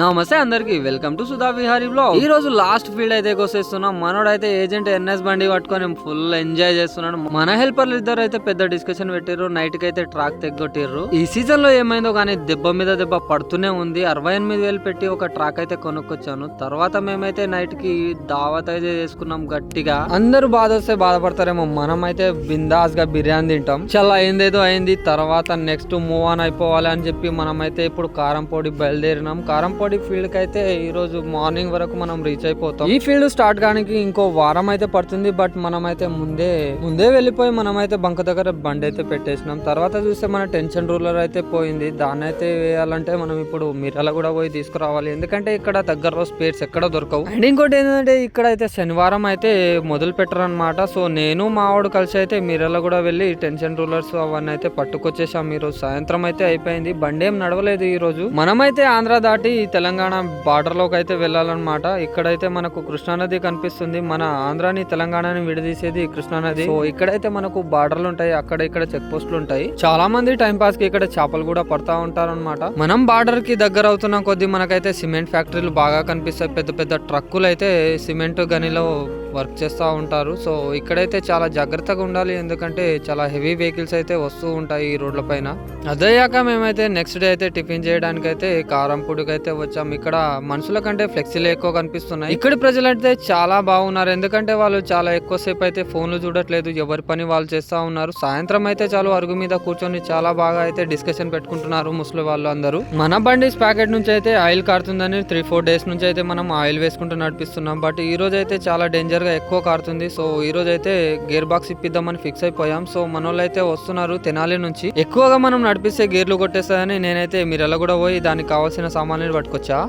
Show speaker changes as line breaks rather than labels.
నమస్తే అందరికి welcome to Sudha Vihari blog. ఈ రోజు లాస్ట్ ఫీల్డ్ అయితే కోసేస్తున్నాం. మనోడైతే ఏజెంట్ ఎన్ఎస్ బండి పట్టుకొని ఫుల్ ఎంజాయ్ చేస్తున్నాడు. మన హెల్పర్లు ఇద్దరు అయితే పెద్ద డిస్కషన్ పెట్టారు నైట్కి అయితే ట్రాక్ తెగ్గొట్టిర్రు. ఈ సీజన్లో ఏమైందో కానీ దెబ్బ మీద దెబ్బ పడుతూనే ఉంది. అరవై ఎనిమిది వేలు పెట్టి ఒక ట్రాక్ అయితే కొనుక్కొచ్చాను. తర్వాత మేమైతే నైట్కి దావత్ అయితే చేసుకున్నాం గట్టిగా. అందరూ బాధ వస్తే బాధపడతారేమో మనం అయితే బిందాస్గా బిర్యానీ తింటాం. చాలా అయిందేదో అయింది తర్వాత నెక్స్ట్ మూవ్ ఆన్ అయిపోవాలి అని చెప్పి మనం అయితే ఇప్పుడు కారంపొడి బయలుదేరినాం. కారంపొడి ఫీల్డ్కి అయితే ఈ రోజు మార్నింగ్ వరకు మనం రీచ్ అయిపోతాం. ఈ ఫీల్డ్ స్టార్ట్ కానికి ఇంకో వారం అయితే పడుతుంది బట్ మనం అయితే ముందే ముందే వెళ్ళిపోయి మనం అయితే బంక దగ్గర బండి అయితే పెట్టేసినాం. తర్వాత చూస్తే మన టెన్షన్ రూలర్ అయితే పోయింది. దాన్ని అయితే వేయాలంటే మనం ఇప్పుడు మిర్యాల కూడా పోయి తీసుకురావాలి. ఎందుకంటే ఇక్కడ దగ్గరలో స్పేర్స్ ఎక్కడ దొరకవు. అండ్ ఇంకోటి ఏంటంటే ఇక్కడ అయితే శనివారం అయితే మొదలు పెట్టరనమాట సో నేను మా వాడు కలిసి అయితే మిర్యాల కూడా వెళ్ళి టెన్షన్ రూలర్స్ అవన్నీ అయితే పట్టుకొచ్చేసాం. ఈ రోజు సాయంత్రం అయితే అయిపోయింది. బండి ఏం నడవలేదు ఈ రోజు. మనమైతే ఆంధ్ర దాటి తెలంగాణ బార్డర్లోకి అయితే వెళ్ళాలన్నమాట. ఇక్కడైతే మనకు కృష్ణానది కనిపిస్తుంది. మన ఆంధ్రాని తెలంగాణని విడదీసేది కృష్ణానది సో ఇక్కడైతే మనకు బార్డర్లు ఉంటాయి. అక్కడ ఇక్కడ చెక్ పోస్టులు ఉంటాయి. చాలా మంది టైం పాస్కి ఇక్కడ చేపలు కూడా పడతా ఉంటారు అనమాట మనం బార్డర్కి దగ్గర అవుతున్న కొద్ది మనకైతే సిమెంట్ ఫ్యాక్టరీలు బాగా కనిపిస్తాయి. పెద్ద పెద్ద ట్రక్కులు అయితే సిమెంట్ గనిలో వర్క్ చేస్తూ ఉంటారు. సో ఇక్కడైతే చాలా జాగ్రత్తగా ఉండాలి. ఎందుకంటే చాలా హెవీ వెహికల్స్ అయితే వస్తూ ఉంటాయి ఈ రోడ్ల పైన. అదయ్యాక మేమైతే నెక్స్ట్ డే అయితే టిఫిన్ చేయడానికి అయితే కారంపూడికి అయితే వచ్చాం. ఇక్కడ మనుషుల కంటే ఫ్లెక్సీలు ఎక్కువ కనిపిస్తున్నాయి. ఇక్కడ ప్రజలైతే చాలా బాగున్నారు. ఎందుకంటే వాళ్ళు చాలా ఎక్కువసేపు అయితే ఫోన్లు చూడట్లేదు. ఎవరి పని వాళ్ళు చేస్తా ఉన్నారు. సాయంత్రం అయితే చాలు అరుగు మీద కూర్చొని చాలా బాగా అయితే డిస్కషన్ పెట్టుకుంటున్నారు ముసలి వాళ్ళు అందరూ. మన బండిస్ ప్యాకెట్ నుంచి అయితే ఆయిల్ కారుతుందని త్రీ ఫోర్ డేస్ నుంచి అయితే మనం ఆయిల్ వేసుకుంటూ నడిపిస్తున్నాం. బట్ ఈ రోజు అయితే చాలా డేంజర్ గా ఎక్కువ కారుతుంది. సో ఈ రోజు అయితే గేర్ బాక్స్ ఇప్పిద్దామని ఫిక్స్ అయిపోయాం. సో మన అయితే వస్తున్నారు తెనాలి నుంచి. ఎక్కువగా మనం నడిపిస్తే గేర్లు కొట్టేస్తాయని నేనైతే మీరు ఎలా కూడా పోయి దానికి కావాల్సిన సామాన్లు పట్టుకొచ్చా?